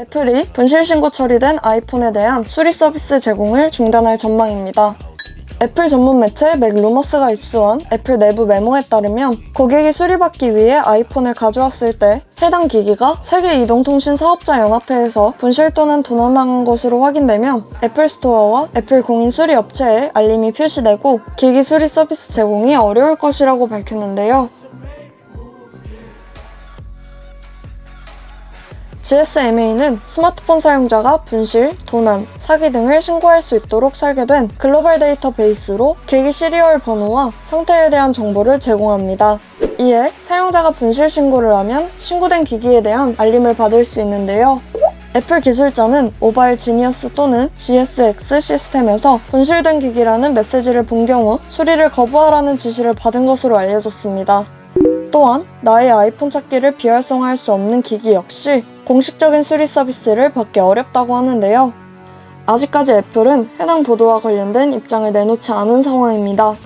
애플이 분실 신고 처리된 아이폰에 대한 수리 서비스 제공을 중단할 전망입니다. 애플 전문 매체 맥루머스가 입수한 애플 내부 메모에 따르면 고객이 수리받기 위해 아이폰을 가져왔을 때 해당 기기가 세계 이동통신 사업자 연합회에서 분실 또는 도난당한 것으로 확인되면 애플 스토어와 애플 공인 수리 업체에 알림이 표시되고 기기 수리 서비스 제공이 어려울 것이라고 밝혔는데요. GSMA는 스마트폰 사용자가 분실, 도난, 사기 등을 신고할 수 있도록 설계된 글로벌 데이터베이스로 기기 시리얼 번호와 상태에 대한 정보를 제공합니다. 이에 사용자가 분실 신고를 하면 신고된 기기에 대한 알림을 받을 수 있는데요. 애플 기술자는 모바일 지니어스 또는 GSX 시스템에서 분실된 기기라는 메시지를 본 경우 수리를 거부하라는 지시를 받은 것으로 알려졌습니다. 또한 나의 아이폰 찾기를 비활성화할 수 없는 기기 역시 공식적인 수리 서비스를 받기 어렵다고 하는데요. 아직까지 애플은 해당 보도와 관련된 입장을 내놓지 않은 상황입니다.